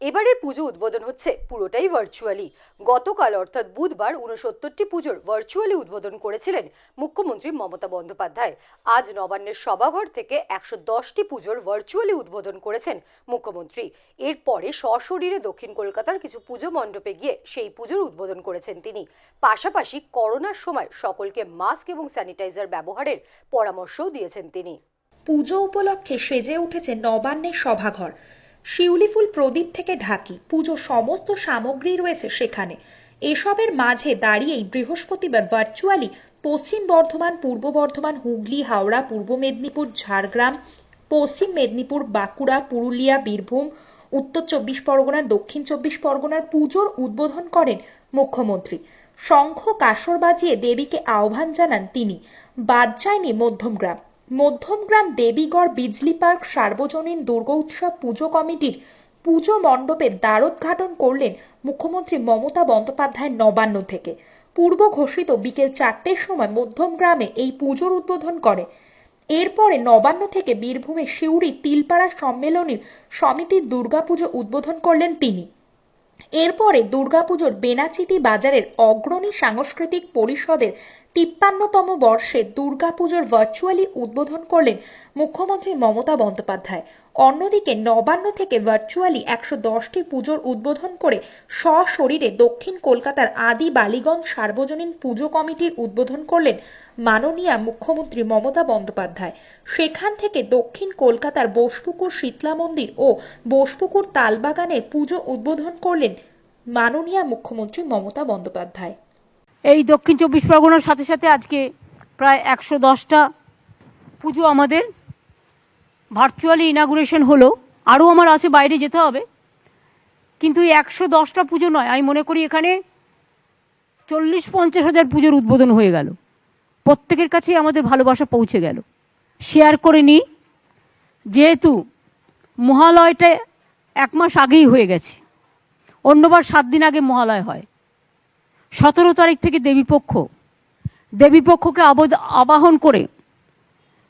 এবারের পুজো উদ্বোধন হচ্ছে পুরোটাই ভার্চুয়ালি গতকাল অর্থাৎ বুধবার উনসত্তরটি পুজোর ভার্চুয়ালি উদ্বোধন করেছিলেন মুখ্যমন্ত্রী মমতা বন্দ্যোপাধ্যায়। আজ নবান্নের সভাঘর থেকে একশো দশটি পুজোর ভার্চুয়ালি উদ্বোধন করেছেন মুখ্যমন্ত্রী। এরপরে সশরীরে দক্ষিণ কলকাতার কিছু পুজো মণ্ডপে গিয়ে সেই পুজোর উদ্বোধন করেছেন তিনি। পাশাপাশি করোনার সময় সকলকে মাস্ক এবং স্যানিটাইজার ব্যবহারের পরামর্শও দিয়েছেন তিনি। পুজো উপলক্ষে সেজে উঠেছে নবান্নের সভাঘর। শিউলি ফুল প্রদীপ থেকে ঢাকি। পুজো সমস্ত সামগ্রী রয়েছে সেখানে। এসবের মাঝে দাঁড়িয়েই বৃহস্পতিবার ভার্চুয়ালি পশ্চিম বর্ধমান, পূর্ব বর্ধমান, হুগলি, হাওড়া, পূর্ব মেদিনীপুর, ঝাড়গ্রাম, পশ্চিম মেদিনীপুর, বাঁকুড়া, পুরুলিয়া, বীরভূম, উত্তর চব্বিশ পরগনা, দক্ষিণ চব্বিশ পরগনার পুজোর উদ্বোধন করেন মুখ্যমন্ত্রী। শঙ্খ কাসর বাজিয়ে দেবীকে আহ্বান জানান তিনি। বাদ যায়নি মধ্যমগ্রাম। মধ্যমগ্রাম দেবীগড় বিজলি পার্ক সার্বজনীন দুর্গোৎসব পুজো কমিটির পুজো মণ্ডপের দ্বারোদ্ঘাটন করলেন মুখ্যমন্ত্রী মমতা বন্দ্যোপাধ্যায় নবান্ন থেকে। পূর্ব ঘোষিত বিকেল চারটের সময় মধ্যমগ্রামে এই পুজোর উদ্বোধন করে। এরপরে নবান্ন থেকে বীরভূমের সিউড়ি তিলপাড়া সম্মেলনীর সমিতির দুর্গাপুজো উদ্বোধন করলেন তিনি। এরপরে দুর্গাপুজোর বেনাচিতি বাজারের অগ্রণী সাংস্কৃতিক পরিষদের তিপ্পান্নতম বর্ষে দুর্গাপুজোর ভার্চুয়ালি উদ্বোধন করলেন মুখ্যমন্ত্রী মমতা বন্দ্যোপাধ্যায়। অন্যদিকে নবান্ন থেকে ভার্চুয়ালি একশো দশটি পুজোর উদ্বোধন করে সশরীরে দক্ষিণ কলকাতার আদি বালিগঞ্জ সার্বজনীন পুজো কমিটির উদ্বোধন করলেন মাননীয়া মুখ্যমন্ত্রী মমতা বন্দ্যোপাধ্যায়। সেখান থেকে দক্ষিণ কলকাতার বোসপুকুর শীতলা মন্দির ও বোসপুকুর তালবাগানের পুজো উদ্বোধন করলেন মাননীয়া মুখ্যমন্ত্রী মমতা বন্দ্যোপাধ্যায়। এই দক্ষিণ চব্বিশ পরগনার সাথে সাথে আজকে প্রায় একশো দশটা পুজো আমাদের ভার্চুয়ালি ইনাগুরেশন হলো, আরও আমার আছে বাইরে যেতে হবে। কিন্তু একশো দশটা পুজো নয়, আমি মনে করি এখানে চল্লিশ পঞ্চাশ হাজার পুজোর উদ্বোধন হয়ে গেল। প্রত্যেকের কাছেই আমাদের ভালোবাসা পৌঁছে গেল। শেয়ার করে নিই, যেহেতু মহালয়টা এক মাস আগেই হয়ে গেছে। অন্যবার সাত দিন আগে মহালয় হয়। সতেরো তারিখ থেকে দেবীপক্ষ। দেবীপক্ষকে আবাহন করে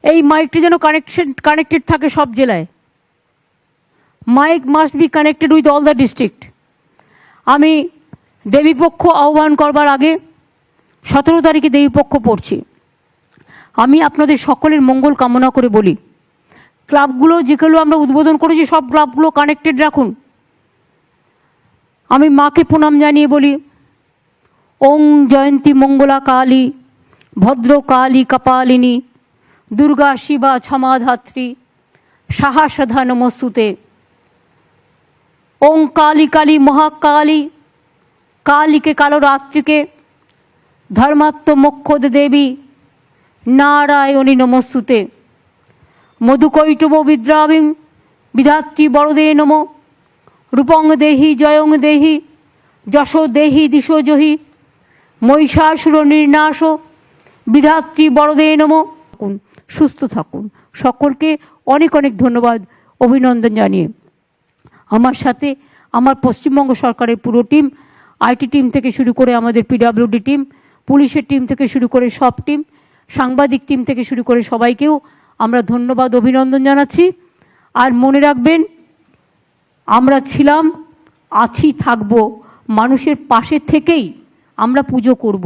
এই মাইকটি যেন কানেকশন কানেক্টেড থাকে সব জেলায়। Mic must be connected with all the district আমি দেবীপক্ষ আহ্বান করবার আগে সতেরো তারিখে দেবীপক্ষ পড়ছি। আমি আপনাদের সকলের মঙ্গল কামনা করে বলি। ক্লাবগুলো যেগুলো আমরা উদ্বোধন করেছি, সব ক্লাবগুলো কানেক্টেড রাখুন। আমি মাকে প্রণাম জানিয়ে বলি, ওং জয়ন্তী মঙ্গলা কালী, ভদ্র কালী কপালিনী দুর্গা শিবা ক্ষমাধাত্রী সাহাসধা নমস্তুতে। ওং কালী কালী মহাকালী, কালীকে কালো রাত্রিকে, ধর্মাত্ম মোক্ষদ দেবী, নারায়ণী নমস্তুতে। মধুকৈটব বিদ্রাবিং, বিধাত্রী বড়দে নম, রূপং দেহি জয়ং দেহি, যশ দেহি দিশো জহি, মহিষাসুর নির্নাশ বিধাত্রী বড়দে নম। সুস্থ থাকুন। সকলকে অনেক অনেক ধন্যবাদ, অভিনন্দন জানিয়ে। আমার সাথে আমার পশ্চিমবঙ্গ সরকারের পুরো টিম, আইটি টিম থেকে শুরু করে আমাদের পিডাব্লিউডি টিম, পুলিশের টিম থেকে শুরু করে সব টিম, সাংবাদিক টিম থেকে শুরু করে সবাইকেও আমরা ধন্যবাদ, অভিনন্দন জানাচ্ছি। আর মনে রাখবেন, আমরা ছিলাম, আছি, থাকব, মানুষের পাশে থেকেই আমরা পুজো করব।